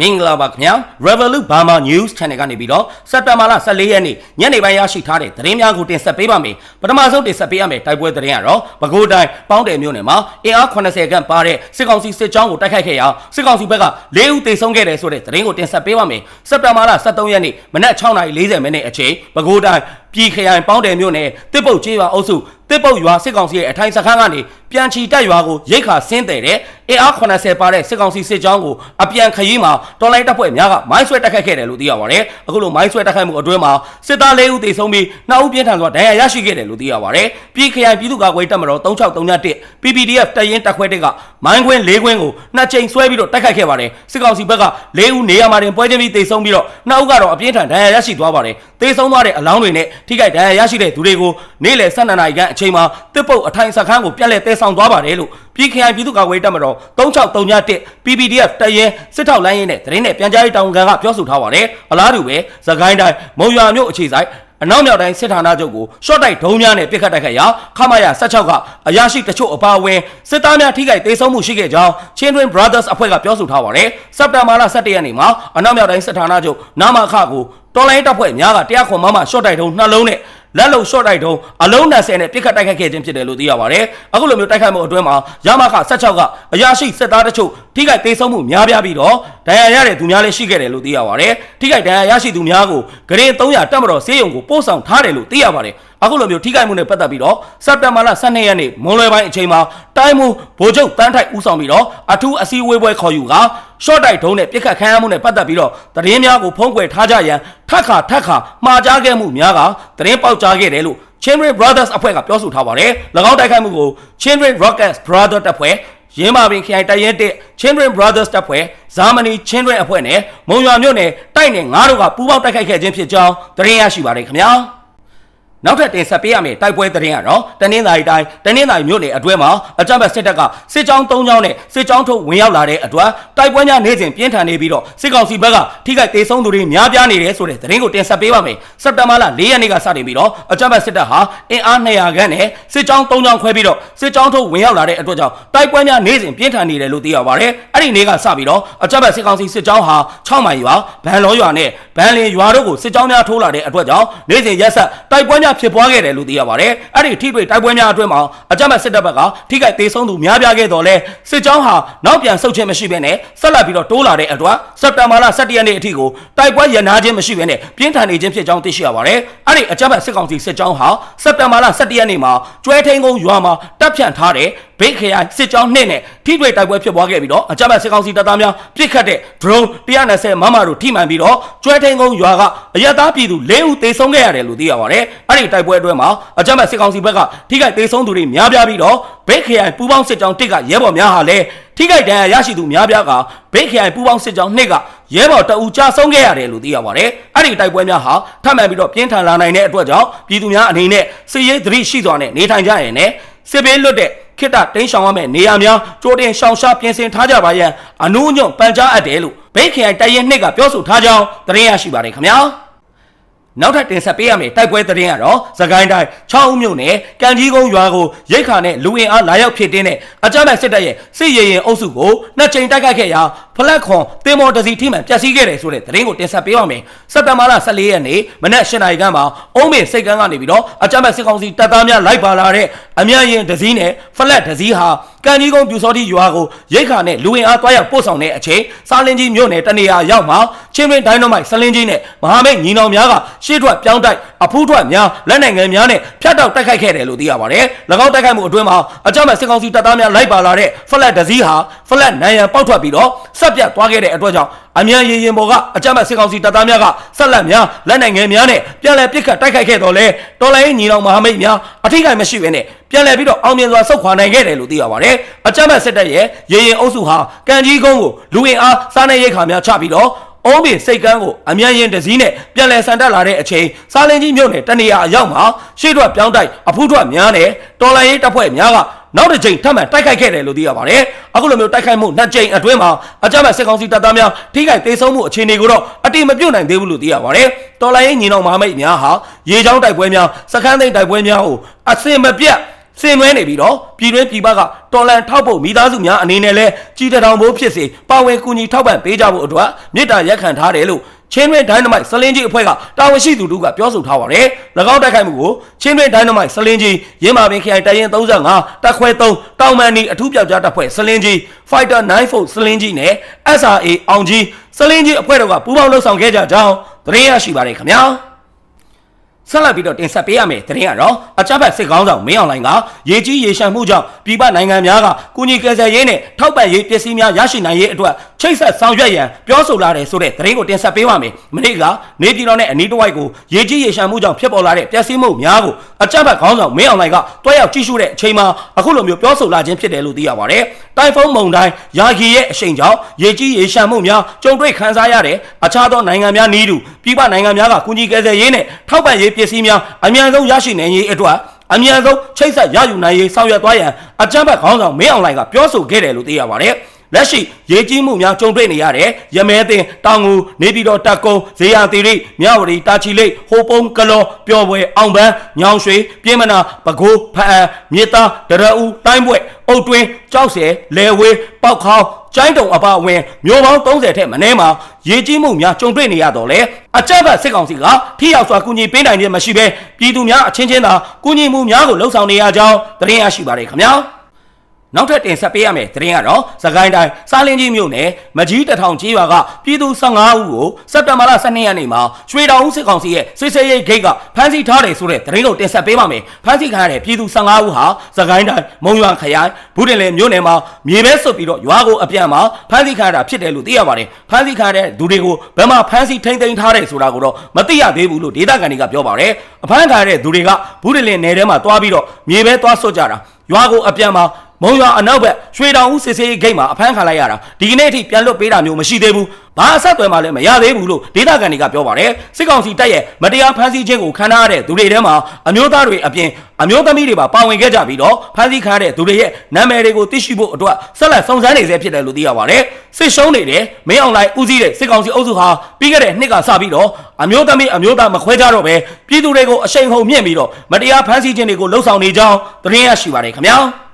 မင်္ဂလာပါခင်ဗျာ Revolut Burma News Channel ကနေပြီးတော့စက်တဘာလ14ရက်နေ့ညနေပိုင်းရရှိထားတဲ့သတင်းများကိုတင်ဆက်ပေးပါမယ်ပထမဆုံးတင်ဆက်ပေးရမယ်တိုက်ပွဲသတင်းကတော့ပဲခူးတိုင်းပေါင်းတယ်မြို့နယ်မှာအင်အား80ခန့်ပါတဲ့စစ်ကောင်စီစစ်ကြောင်းကိုတိုက်ခိုက်ခဲ့ရာစစ်ကောင်စီဘက်က၄ဦးသေဆုံးခဲ့တယ်ဆိုတဲ့သတင်းကိုတင်ဆက်ပေးပါမယ်စက်တဘာလ13ရက်နေ့မနက်6:40မိနစ်အချိန်ပဲခူးတိုင်းပြည်ခရိုင်ပေါင်းတယ်မြို့နယ်တစ်ပုတ်ကျေးရွာအုပ်စု တစ်ပုတ်ရွာစစ်ကောင်စီရဲ့အထိုင်စခန်းကနေပြန်ချီတက်ရွာကိုရိတ်ခါဆင်းတယ်တဲ့အင်အား80ပါတဲ့စစ်ကောင်စီစစ်ကြောင်းကိုအပြန်ခရီးမှာတော်လိုင်းတပ်ဖွဲ့များကမိုင်းဆွဲတက်ခတ်ခဲ့တယ်လို့သိရပါတယ်။အခုလိုမိုင်းဆွဲတက်ခတ်မှုအတွင်းမှာစစ်သား၄ဦးသေဆုံးပြီး2ဦးပြင်းထန်စွာဒဏ်ရာရရှိခဲ့တယ်လို့သိရပါတယ်။ပြည်ခရိုင်ပြည်သူ့ကာကွယ်တပ်မတော်3631 PPDF တရင်တပ်ခွဲတစ်ကမိုင်းခွင်း၄ခွင်းကိုနှစ်ချိန်ဆွဲပြီးတော့တက်ခတ်ခဲ့ပါတယ်။စစ်ကောင်စီဘက်က၄ဦးနေရာမှာတင်ပွဲချင်းပြီးသေဆုံးပြီးတော့2ဦးကတော့အပြင်းထန်ဒဏ်ရာရရှိသွားပါတယ်။သေဆုံးသွားတဲ့အလောင်းတွေနဲ့ထိခိုက်ဒဏ်ရာရရှိတဲ့သူတွေကိုနေ့လယ်12နာရီခန့်အချိန်မှာတစ်ပုတ်အထိုင်စခန်းကိုပြက်လက်တဲဆောင်သွားပါတယ်လို့ပြည်ခရိုင်ပြည်သူ့ကာကွယ်တပ်မတော်3631 PPDF တရင်စစ်ထောက်လိုင်းရင်နဲ့သတင်းနဲ့ပြန်ကြားရေးတာဝန်ခံကပြောဆိုထားပါတယ်။အလားတူပဲသခိုင်းတိုင်းမုံရွာမြို့အခြေဆိုင်အနောက်မြောက်တိုင်းစစ်ဌာနချုပ်ကိုရှော့တိုက်ဒုံးများနဲ့ပစ်ခတ်တိုက်ခတ်ရာခမရ16ကအရာရှိတချို့အပါအဝင်စစ်သားများထိခိုက်ဒေဆုံးမှုရှိခဲ့ကြောင်း Children Brothers အဖွဲ့ကပြောဆိုထားပါတယ်။စက်တင်ဘာလ17ရက်နေ့မှာအနောက်မြောက်တိုင်းစစ်ဌာနချုပ်နာမခကိုတော်လိုင်းတပ်ဖွဲ့များကတရားခွန်မမရှော့တိုက်ဒုံးနှလုံးနဲ့ လက်လုံရှော့တိုက်တုံးအလုံး20နဲ့ပြစ်ခတ်တိုက်ခိုက်ခဲ့ခြင်းဖြစ်တယ်လို့သိရပါတယ်။အခုလိုမျိုးတိုက်ခိုက်မှုအတွင်းမှာရမခ16ကအရာရှိစစ်သားတချို့ထိခိုက်ဒေဆုံးမှုများပြားပြီးတော့ဒဏ်ရာရတဲ့သူများလည်းရှိခဲ့တယ်လို့သိရပါတယ်။ထိခိုက်ဒဏ်ရာရရှိသူများကိုဂရင်300တက်မတော်ဆေးရုံကိုပို့ဆောင်ထားတယ်လို့သိရပါတယ်။ အခုလိုမျိုးထိခိုက်မှုနဲ့ပတ်သက်ပြီးတော့စက်တင်ဘာလ12ရက်နေ့မွန်လွယ်ပိုင်းအချိန်မှာတိုင်းမှုဗိုလ်ချုပ်တန်းထိုက်ဦးဆောင်ပြီးတော့အထူးအစည်းအဝေးပွဲခေါ်ယူကရှော့တိုက်ဒုံးနဲ့ပြစ်ခတ်ခံရမှုနဲ့ပတ်သက်ပြီးတော့သတင်းများကိုဖုံးကွယ်ထားကြရန်ထက်ခါထက်ခါမှားကြားခဲ့မှုများကသတင်းပေါက်ကြားခဲ့တယ်လို့ Children Brothers အဖွဲ့ကပြောဆိုထားပါတယ်။၎င်းတိုက်ခိုက်မှုကို Children Rockets Brothers တပ်ဖွဲ့ရင်းမာပင်ခရိုင်တရဲတဲ့ Children Brothers တပ်ဖွဲ့ဇာမနီ Children အဖွဲ့နဲ့မုံရွာမြို့နယ်တိုက်နယ်ငါးတို့ကပူးပေါင်းတိုက်ခိုက်ခဲ့ခြင်းဖြစ်ကြောင်းသတင်းရရှိပါတယ်ခင်ဗျာ။ နောက်ထပ်တင်ဆက်ပေးရမယ့်တိုက်ပွဲသတင်းကတော့တနင်္သာရီတိုင်းတနင်္သာရီမြို့နယ်အတွင်းမှာအကြမ်းဖက်စစ်တပ်ကစစ်ကြောင်း၃ကြောင်းနဲ့စစ်ကြောင်းထုတ်ဝင်ရောက်လာတဲ့အတွက်တိုက်ပွဲများနေ့စဉ်ပြင်းထန်နေပြီးတော့စစ်ကောင်စီဘက်ကထိခိုက်ဒေဆုံးသူတွေများပြားနေတယ်ဆိုတဲ့သတင်းကိုတင်ဆက်ပေးပါမယ်စက်တဘာလ၄ရက်နေ့ကစတင်ပြီးတော့အကြမ်းဖက်စစ်တပ်ဟာအင်အား200ခန့်နဲ့စစ်ကြောင်း၃ကြောင်းခွဲပြီးတော့စစ်ကြောင်းထုတ်ဝင်ရောက်လာတဲ့အတွက်ကြောင့်တိုက်ပွဲများနေ့စဉ်ပြင်းထန်နေတယ်လို့သိရပါတယ်အဲ့ဒီနေ့ကစပြီးတော့အကြမ်းဖက်စစ်ကောင်စီစစ်ကြောင်းဟာ6မိုင်ရွာဗန်လောရွာနဲ့ဗန်လင်ရွာတို့ကိုစစ်ကြောင်းများထိုးလာတဲ့အတွက်ကြောင့်နေ့စဉ်ရက်ဆက်တိုက်ပွဲများဖြစ်ပွားခဲ့တယ်လို့သိရပါတယ်။အဲ့ဒီထိတွေ့တိုက်ပွဲများအတွင်းမှာအကြမ်းဖက်စစ်တပ်ဘက်ကထိခိုက်ဒေဆုံးသူများပြားခဲ့တော်လဲစစ်ကြောင်းဟာနောက်ပြန်ဆုတ်ခြင်းမရှိဘဲနဲ့ဆက်လက်ပြီးတော့တိုးလာတဲ့အတွက်စက်တင်ဘာလ17ရက်နေ့အထိကိုတိုက်ပွဲရန်နာခြင်းမရှိဘဲနဲ့ပြင်းထန်နေခြင်းဖြစ်ကြောင်းသိရှိရပါတယ်။အဲ့ဒီအကြမ်းဖက်စစ်ကောင်စီစစ်ကြောင်းဟာစက်တင်ဘာလ17ရက်နေ့မှာကျွဲထိန်ကုန်းရွာမှာတပ်ဖြန့်ထားတဲ့ဘိတ်ခရိုင်စစ်ကြောင်းနှစ်နဲ့ထိတွေ့တိုက်ပွဲဖြစ်ပွားခဲ့ပြီးတော့အကြမ်းဖက်စစ်ကောင်စီတပ်သားများပြစ်ခတ်တဲ့ drone 120မမတို့ထိမှန်ပြီးတော့ကျွဲထိန်ကုန်းရွာကအရက်သားပြည်သူ၄ဦးသေဆုံးခဲ့ရတယ်လို့သိရပါတယ်။အဲ့ဒီတိုက်ပွဲအတွင်းမှာအကြမ်းဖက်စစ်ကောင်စီဘက်ကထိခိုက်ဒေဆုံးသူတွေများပြားပြီးတော့ဘိတ်ခရိုင်ပူးပေါင်းစစ်ကြောင်းတစ်ကရဲဘော်များဟာလည်းထိခိုက်ဒဏ်ရာရရှိသူများပြားကဘိတ်ခရိုင်ပူးပေါင်းစစ်ကြောင်းနှစ်ကရဲဘော်တအူကြာဆုံးခဲ့ရတယ်လို့သိရပါတယ်။အဲ့ဒီတိုက်ပွဲများဟာထပ်မံပြီးတော့ပြင်းထန်လာနိုင်တဲ့အတွက်ကြောင့်ပြည်သူများအနေနဲ့စစ်ရေးသတိရှိစွာနဲ့နေထိုင်ကြရင်လည်းစစ်ဘေးလွတ်တဲ့ခိတ္တတင်းရှောင်ရမယ့်နေရာများကြိုတင်ရှောင်ရှားပြင်ဆင်ထားကြပါရန်အနုညွန့်ပန်ကြားအပ်တယ်လို့ဘိတ်ခရိုင်တိုင်ရင်နှစ်ကပြောဆိုထားကြောင်းသတင်းရရှိပါတယ်ခင်ဗျာ။ နောက်ထပ်တင်ဆက်ပေးရမယ့်တိုက်ပွဲသတင်းကတော့သခိုင်းတိုင်း6ဦးမြို့နယ်ကံကြီးကုန်းရွာကိုရိတ်ခါနဲ့လူဝင်အားလာရောက်ဖြစ်တင်းတဲ့အကြမ်းဖက်စစ်တပ်ရဲ့စစ်ရေးရင်အုပ်စုကိုနှစ်ကြိမ်တိုက်ခိုက်ခဲ့ရာ ဖလက်ခွန်တင်မော်တစီထိမှန်ပျက်စီးခဲ့တယ်ဆိုတဲ့သတင်းကိုတင်ဆက်ပေးပါမယ်။စက်တဘာလ14ရက်နေ့မနက်8:00နာရီခန့်မှာအုံးမင်စိတ်ကန်းကနေပြီးတော့အကြမ်းဖက်စစ်ကောင်စီတပ်သားများလိုက်ပါလာတဲ့အမြန်ရင်တစည်းနဲ့ဖလက်တစည်းဟာကံကြီးကုန်းပြူစောတိရွာကိုရိတ်ခါနဲ့လူဝင်အားတွားရောက်ပို့ဆောင်တဲ့အချိန်စားလင်းကြီးမြို့နယ်တနေရာရောက်မှာချင်းမင်းဒိုင်းနိုမိုက်ဆလင်းကြီးနဲ့မဟာမိတ်ညီနောင်များကရှေ့ထွက်ပြောင်းတိုက်အဖူးထွက်များလက်နိုင်ငံများနဲ့ဖြတ်တောက်တိုက်ခိုက်ခဲ့တယ်လို့သိရပါတယ်။၎င်းတိုက်ခိုက်မှုအတွင်းမှာအကြမ်းဖက်စစ်ကောင်စီတပ်သားများလိုက်ပါလာတဲ့ဖလက်တစည်းဟာဖလက်နိုင်ရန်ပေါက်ထွက်ပြီးတော့ဆက်ပြတ်သွားခဲ့တဲ့အတွက်ကြောင့်အမြန်ရေရင်ပေါ်ကအကြမ်းဖက်စစ်ကောင်စီတပ်သားများကဆက်လက်များလက်နိုင်ငံများနဲ့ပြန်လည်ပစ်ခတ်တိုက်ခိုက်ခဲ့တော့လဲတော်လိုင်းညီနောင်မဟာမိတ်များအထိကိမရှိဘဲနဲ့ပြန်လည်ပြီးတော့အောင်မြင်စွာဆုတ်ခွာနိုင်ခဲ့တယ်လို့သိရပါတယ်။အကြမ်းဖက်စစ်တပ်ရဲ့ရေရင်အုပ်စုဟာကံကြီးကုန်းကိုလူဝင်အားစားနေရိတ်ခါများချပြီးတော့အုံးပင်စိတ်ကန်းကိုအမြန်ရင်တစည်းနဲ့ပြန်လည်ဆန်တက်လာတဲ့အချိန်စားလင်းကြီးမြို့နယ်တနေရာအရောက်မှာရှေ့ထွက်ပြောင်းတိုက်အဖူးထွက်များနဲ့တော်လိုင်းရေးတပ်ဖွဲ့များက နောက်တစ်ကြိမ်ထပ်မံတိုက်ခိုက်ခဲ့တယ်လို့သိရပါတယ်။အခုလိုမျိုးတိုက်ခိုက်မှုနှစ်ကြိမ်အတွင်းမှာအကြမ်းဖက်စစ်ကောင်စီတပ်သားများထိခိုက်ဒေဆုံးမှုအခြေအနေကိုတော့အတိမပြုတ်နိုင်သေးဘူးလို့သိရပါတယ်။တော်လိုင်းရေးညီနောင်မဟာမိတ်များဟာရေချောင်းတိုက်ပွဲများစခန်းသိမ်းတိုက်ပွဲများကိုအစင်မပြတ်စင်နွဲနေပြီးတော့ပြည်တွင်းပြည်ပကတော်လန်ထောက်ဖို့မိသားစုများအနေနဲ့လဲကြီးတထောင်ဖို့ဖြစ်စေပါဝင်ကူညီထောက်ပံ့ပေးကြဖို့အတွက်မြစ်တာရက်ခံထားတယ်လို့ ချင်းတွင်ဒိုင်းနမိုက်စလင်းကြီးအဖွဲ့ကတာဝန်ရှိသူတို့ကပြောဆိုထားပါတယ်။၎င်းတိုက်ခိုက်မှုကိုချင်းတွင်ဒိုင်းနမိုက်စလင်းကြီးရင်းမာပင်ခရိုင်တရင်35တက်ခွဲ3တောင်မန်နီအထူးပြောက်ကြားတပ်ဖွဲ့စလင်းကြီး Fighter 94စလင်းကြီးနဲ့ SRA အောင်ကြီးစလင်းကြီးအဖွဲ့တို့ကပူးပေါင်းလှုပ်ဆောင်ခဲ့ကြကြောင်းသတင်းရရှိပါတယ်ခင်ဗျာ။ ဆက်လက်ပြီးတော့တင်ဆက်ပေးရမယ်တရင်ကတော့အကြမ်းဖက်စစ်ကောင်းဆောင်မင်းအောင်လှိုင်ကရေကြီးရေရှမ်းမှုကြောင့်ပြည်ပနိုင်ငံများကကုညီကယ်ဆယ်ရေးနဲ့ထောက်ပံ့ရေးပစ္စည်းများရရှိနိုင်ရေးအတွက်ချိတ်ဆက်ဆောင်ရွက်ရန်ပြောဆိုလာတယ်ဆိုတဲ့တရင်ကိုတင်ဆက်ပေးပါမယ်မနေ့ကနေပြည်တော်နဲ့အနီးတစ်ဝိုက်ကိုရေကြီးရေရှမ်းမှုကြောင့်ဖြစ်ပေါ်လာတဲ့ပျက်စီးမှုများကိုအကြမ်းဖက်ကောင်းဆောင်မင်းအောင်လှိုင်ကတွားရောက်ကြည့်ရှုတဲ့အချိန်မှာအခုလိုမျိုးပြောဆိုလာခြင်းဖြစ်တယ်လို့သိရပါတယ်တိုင်ဖုန်းမုန်တိုင်းယာဂီရဲ့အရှိန်ကြောင့်ရေကြီးရေရှမ်းမှုများကြုံတွေ့ခံစားရတဲ့အခြားသောနိုင်ငံများနီးတူပြည်ပနိုင်ငံများကကုညီကယ်ဆယ်ရေးနဲ့ထောက်ပံ့ရေးပစ္စည်းများအမြန်ဆုံးရရှိနိုင်ရေးအတွက်အမြန်ဆုံးချိတ်ဆက်ရယူနိုင်ရေးဆောင်ရွက်သွားရန်အကြမ်းဖက်ခေါင်းဆောင်မင်းအောင်လှိုင်ကပြောဆိုခဲ့တယ်လို့သိရပါတယ်။ လက်ရှိရေကြီးမှုများကြုံတွေ့နေရတဲ့ရမဲတင်တောင်ငူနေပြည်တော်တက်ကုန်းဇေယျသီရိမြဝတီတာချီလိတ်ဟိုပုံကလောပျော်ပွဲအောင်ပန်းညောင်ရွှေပြင်းမနာပဲခူးဖအံမြေသားဒရအူတိုင်းပွဲအုတ်တွင်းကြောက်ဆယ်လဲဝေးပောက်ခေါင်းကျိုင်းတုံအပအဝင်မျိုးပေါင်း30ထက်မနည်းမှာရေကြီးမှုများကြုံတွေ့နေရတော့လေအကြက်ဘတ်စစ်ကောင်စီကထိရောက်စွာကူညီပေးနိုင်ခြင်းမရှိဘဲပြည်သူများအချင်းချင်းသာကူညီမှုများကိုလှုံ့ဆော်နေရကြောင်းသတင်းရရှိပါတယ်ခင်ဗျာ နောက်ထပ်တင်ဆက်ပေးရမယ်သတင်းကတော့စကိုင်းတိုင်းစားလင်းကြီးမြို့နယ်မကြီးတထောင်ကြီးရွာကပြည်သူ15ဦးကိုစက်တဘာလ12ရက်နေ့မှာရွှေတောင်ဦးစစ်ကောင်စီရဲ့စစ်ဆေးရေးဂိတ်ကဖမ်းဆီးထားတယ်ဆိုတဲ့သတင်းကိုတင်ဆက်ပေးပါမယ်ဖမ်းဆီးခံရတဲ့ပြည်သူ15ဦးဟာစကိုင်းတိုင်းမုံရွာခရိုင်ဘူးတင်လယ်မြို့နယ်မှာမြေပဲဆွတ်ပြီးတော့ရွာကိုအပြန်မှာဖမ်းဆီးခံရတာဖြစ်တယ်လို့သိရပါတယ်ဖမ်းဆီးခံရတဲ့သူတွေကိုဘယ်မှာဖမ်းဆီးထိန်းသိမ်းထားတယ်ဆိုတာကိုတော့မသိရသေးဘူးလို့ဒေသခံတွေကပြောပါတယ်အဖမ်းခံရတဲ့သူတွေကဘူးတင်လယ်နယ်ထဲမှာတွားပြီးတော့မြေပဲတွားဆွတ်ကြတာရွာကိုအပြန်မှာ မုံရွာအနောက်ဘက်ရွှေတောင်ဦးစစ်စေးဂိတ်မှာအဖမ်းခံလိုက်ရတာဒီကနေ့အထိပြန်လွတ်ပေးတာမျိုးမရှိသေးဘူးဘာအဆက်အသွယ်မှလည်းမရသေးဘူးလို့ဒေသခံတွေကပြောပါတယ်စစ်ကောင်စီတပ်ရဲ့မတရားဖမ်းဆီးခြင်းကိုခံထားရတဲ့သူတွေထဲမှာအမျိုးသားတွေအပြင်အမျိုးသမီးတွေပါပါဝင်ခဲ့ကြပြီးတော့ဖမ်းဆီးခံရတဲ့သူတွေရဲ့နာမည်တွေကိုသိရှိဖို့အတွက်ဆက်လက်စုံစမ်းနေဆဲဖြစ်တယ်လို့သိရပါတယ်စစ်ရှုံးနေတဲ့မင်းအောင်လှိုင်ဦးစီးတဲ့စစ်ကောင်စီအုပ်စုဟာပြီးခဲ့တဲ့နှစ်ကစပြီးတော့အမျိုးသမီးအမျိုးသားမခွဲကြတော့ပဲပြည်သူတွေကိုအရှိန်ဟုန်မြင့်ပြီးတော့မတရားဖမ်းဆီးခြင်းတွေကိုလှုံ့ဆော်နေကြောင်းသတင်းရရှိပါတယ်ခင်ဗျာ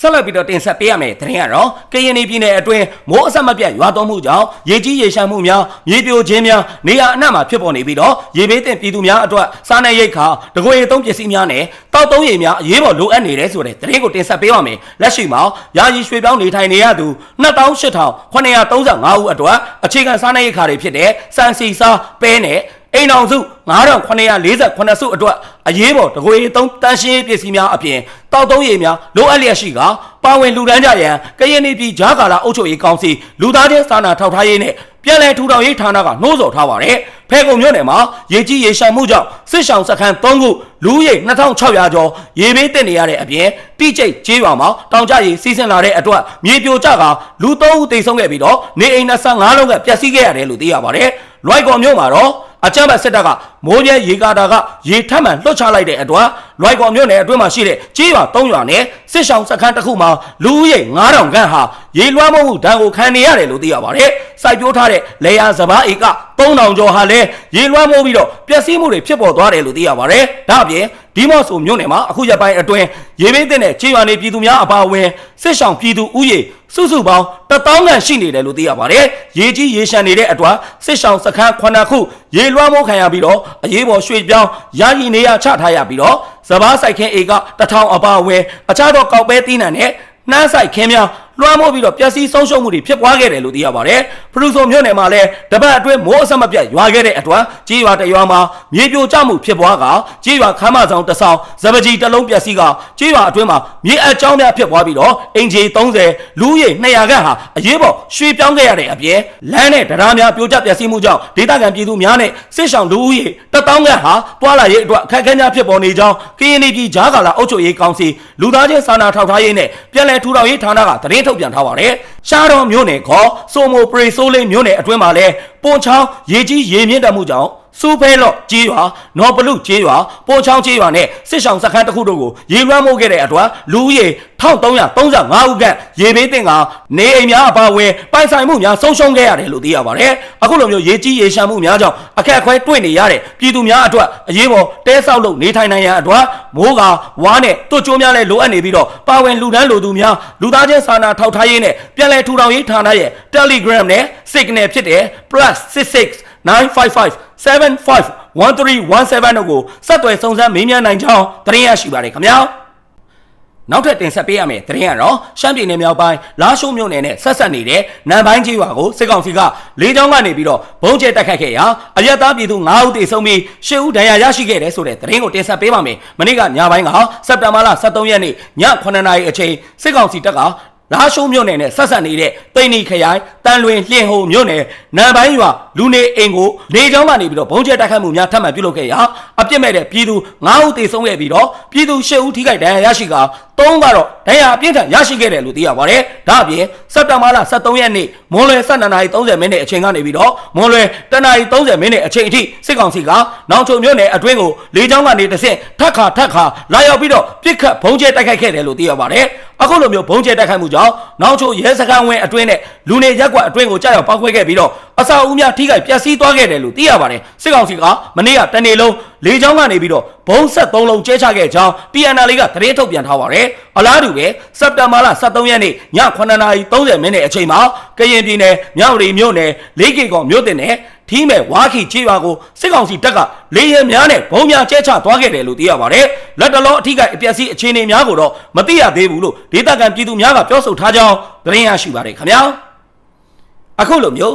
ဆက်လက်ပြီးတော့တင်ဆက်ပေးရမယ်သတင်းကတော့ကရင်ပြည်နယ်အတွင်းမိုးအဆက်မပြတ်ရွာသွန်းမှုကြောင့်ရေကြီးရေရှမ်းမှုများမြေပြိုခြင်းများနေရာအနှံ့မှာဖြစ်ပေါ်နေပြီးတော့ရေဘေးတင်ပြည်သူများအတွက်စားနပ်ရိက္ခာတကွေသုံးပစ္စည်းများနဲ့တောက်သုံးရည်များအရေးပေါ်လိုအပ်နေတယ်ဆိုတဲ့သတင်းကိုတင်ဆက်ပေးပါမယ်လက်ရှိမှာယာယီရွှေပြောင်းနေထိုင်နေရသူ28,935ဦးအတွက်အခြေခံစားနပ်ရိက္ခာတွေဖြစ်တဲ့စံစီစားပဲနဲ့ အိမ်အောင်စု9948စုအတွက်အရေးပေါ်တကွေသုံးတန်းရှင်းပစ္စည်းများအပြင်တောက်သုံးရည်များလိုအပ်လျက်ရှိကပါဝင်လူဒန်းကြရန်ကရင်ပြည်ဂျာကာလာအုပ်ချုပ်ရေးကောင်စီလူသားချင်းစာနာထောက်ထားရေးနဲ့ပြည်လဲထူထောင်ရေးဌာနကနှိုးဆော်ထားပါတယ်ဖဲကုံမြို့နယ်မှာရေကြီးရေရှမ်းမှုကြောင့်စစ်ဆောင်စခန်း3ခုလူဦးရေ2600ကျော်ရေဘေးတက်နေရတဲ့အပြင်တိကျိတ်ကျေးရွာမှာတောင်ကျရေစီးဆင်းလာတဲ့အတွက်မြေပြိုကျကလူ3ဦးသေဆုံးခဲ့ပြီးတော့နေအိမ်25လုံးကပျက်စီးခဲ့ရတယ်လို့သိရပါတယ်လွိုက်ကော်မြို့မှာတော့ အကြမ်းဖက်စစ်တပ်ကမိုးပြဲရေကာတာကရေထပ်မှန်လွှတ်ချလိုက်တဲ့အတွက်လွိုက်ကော်မြို့နယ်အတွင်းမှာရှိတဲ့ကြေးရွာ၃ရွာနဲ့စစ်ဆောင်စခန်းတစ်ခုမှာလူဦးရေ9000ခန့်ဟာရေလွှမ်းမိုးမှုဒဏ်ကိုခံနေရတယ်လို့သိရပါတယ်။စိုက်ပျိုးထားတဲ့လေယာစပားဧက3000ကျော်ဟာလည်းရေလွှမ်းမိုးပြီးတော့ပျက်စီးမှုတွေဖြစ်ပေါ်သွားတယ်လို့သိရပါတယ်။ဒါ့အပြင်ဒီမော့ဆိုမြို့နယ်မှာအခုရက်ပိုင်းအတွင်းရေဘေးသင့်တဲ့ကြေးရွာနေပြည်သူများအပါအဝင်စစ်ဆောင်ပြည်သူဦးရေစုစုပေါင်း1000ခန့်ရှိနေတယ်လို့သိရပါတယ်။ရေကြီးရေရှမ်းနေတဲ့အတွက်စစ်ဆောင်စခန်း9ခုရေလွှမ်းမိုးခံရပြီးတော့အရေးပေါ်ရွှေ့ပြောင်းယာယီနေရာချထားရပြီးတော့စပားဆိုင်ခင်းဧက1000အပါအဝင်အခြားသောကောက်ပဲတီးနှံနဲ့နှမ်းဆိုင်ခင်းများ လွှမ်းမိုးပြီးတော့ပျက်စီးဆုံးရှုံးမှုတွေဖြစ်ပွားခဲ့တယ်လို့သိရပါတယ်။ဖရူဆိုမြို့နယ်မှာလည်းတပတ်အတွင်းမိုးအဆက်မပြတ်ရွာခဲ့တဲ့အတွက်ကြီးရွာတရွာမှာမြေပြိုကျမှုဖြစ်ပွားကကြီးရွာခမ်းမဆောင်တစ်ဆောင်ဇပကြီးတစ်လုံးပျက်စီးကကြီးရွာအတွင်းမှာမြေအကြောင်းများဖြစ်ပွားပြီးတော့အင်ဂျီ30လူဦးရေ200ခန့်ဟာအရေးပေါ်ရွှေ့ပြောင်းခဲ့ရတဲ့အပြင်လမ်းနဲ့တရားများပြိုကျပျက်စီးမှုကြောင့်ဒေသခံပြည်သူများနဲ့စစ်ဆောင်လူဦးရေ1000ခန့်ဟာတွာလာရေးအတွက်အခက်အခဲများဖြစ်ပေါ်နေကြောင်းကရင်ပြည်ဂျားကာလာအုပ်ချုပ်ရေးကောင်စီလူသားချင်းစာနာထောက်ထားရေးနဲ့ပြည်내ထူထောင်ရေးဌာနကသတင်းထုတ်ပြန်ထားပါတယ်။ရှားတော်မြို့နယ်ခေါ်ဆိုမိုပရီဆိုးလေးမြို့နယ်အတွင်းမှာလဲပွန်ချောင်းရေကြီးရေမြင့်တက်မှုကြောင့် စူဖဲလော့ကြေးရွာနော်ပလူကြေးရွာပိုချောင်းကြေးရွာနဲ့စစ်ဆောင်စခန်းတစ်ခုတို့ကိုရေလွှမ်းမိုးခဲ့တဲ့အတွက်လူဦးရေ1335ဦးခန့်ရေဘေးတင်ကနေအိမ်များအပါအဝင်ပိုင်ဆိုင်မှုများဆုံးရှုံးခဲ့ရတယ်လို့သိရပါတယ်အခုလိုမျိုးရေကြီးရေရှမ်းမှုများကြောင့်အခက်အခဲတွေ့နေရတဲ့ပြည်သူများအတွက်အရေးပေါ်တဲဆောက်လို့နေထိုင်နိုင်ရန်အတွက်မိုးကဝါနဲ့တွတ်ကြိုးများလည်းလိုအပ်နေပြီးတော့ပါဝင်လူဒန်းလူသူများလူသားချင်းစာနာထောက်ထားရေးနဲ့ပြည်လဲထူထောင်ရေးဌာနရဲ့ Telegram နဲ့ Signal ဖြစ်တဲ့ +66 955 75 1317တို့ကိုဆက်သွယ်စုံစမ်းမေးမြန်းနိုင်ကြောင်းသတင်းရရှိပါတယ်ခင်ဗျာနောက်ထပ်တင်ဆက်ပေးရမယ့်သတင်းကတော့ရှမ်းပြည်နယ်မြောက်ပိုင်းလာရှိုးမြို့နယ်နဲ့ဆက်ဆက်နေတဲ့နန်ပိုင်းကြီးရွာကိုစစ်ကောင်စီကလေးချောင်းကနေပြီးတော့ဘုံကျဲတက်ခတ်ခဲ့ရာအရက်သားပြည်သူ9ဦးသေဆုံးပြီး10ဦးဒဏ်ရာရရှိခဲ့တယ်ဆိုတဲ့သတင်းကိုတင်ဆက်ပေးပါမယ်။မနေ့ကညပိုင်းကစက်တင်ဘာလ23ရက်နေ့ည9:00နာရီအချိန်စစ်ကောင်စီတပ်က လာရှိုးမြို့နယ်နဲ့ဆက်ဆက်နေတဲ့တိန်နီခရိုင်တန်လွင်လျင်ဟိုမြို့နယ်နန်ပိုင်းရွာလူနေအိမ်ကိုလေကြောင်းကနေပြီးတော့ဘုံကျဲတိုက်ခိုက်မှုများထပ်မံပြုလုပ်ခဲ့ရာအပြစ်မဲ့တဲ့ပြည်သူ9ဦးသေဆုံးခဲ့ပြီးတော့ပြည်သူ10ဦးထိခိုက်ဒဏ်ရာရရှိကာ 3ကတော့ဒဏ်ရာအပြင်းထန်ရရှိခဲ့တယ်လို့သိရပါတယ်။ဒါ့အပြင်စက်တင်ဘာလ23ရက်နေ့မွန်လွယ်12:30မိနစ်အချိန်ကနေပြီးတော့မွန်လွယ်10:30မိနစ်အချိန်အထိစစ်ကောင်စီကနောင်ချုံမြို့နယ်အတွင်းကိုလေကြောင်းကနေတဆင့်ထပ်ခါထပ်ခါလာရောက်ပြီးတော့ပြစ်ခတ်ဘုံကျဲတိုက်ခိုက်ခဲ့တယ်လို့သိရပါတယ်။အခုလိုမျိုးဘုံကျဲတိုက်ခိုက်မှုကြောင့်နောင်ချုံရဲစခန်းဝင်းအတွင်းနဲ့လူနေရက်ကွက်အတွင်းကိုကြားရောက်ပောက်ခွဲခဲ့ပြီးတော့ အစာအုပ်များထိခိုက်ပျက်စီးသွားခဲ့တယ်လို့သိရပါတယ်။စစ်ကောင်စီကမနေ့ကတနေ့လုံးလေကြောင်းကနေပြီးတော့ဘုံဆက်၃လုံးကျဲချခဲ့ကြောင်း PNL ကသတင်းထုတ်ပြန်ထားပါတယ်။အလားတူပဲစက်တင်ဘာလ23ရက်နေ့ည9:30မိနစ်အချိန်မှာကရင်ပြည်နယ်မြောက်ရီမြို့နယ်လေးကေကောင်မြို့တင်နယ်ထီးမဲ့ဝါခီချေးရွာကိုစစ်ကောင်စီတပ်ကလေရင်များနဲ့ဘုံများကျဲချသွားခဲ့တယ်လို့သိရပါတယ်။လက်တလုံးအထိကအပျက်စီးအခြေအနေများကိုတော့မသိရသေးဘူးလို့ဒေသခံပြည်သူများကပြောဆိုထားကြောင်းသတင်းရရှိပါတယ်ခင်ဗျာ။အခုလိုမျိုး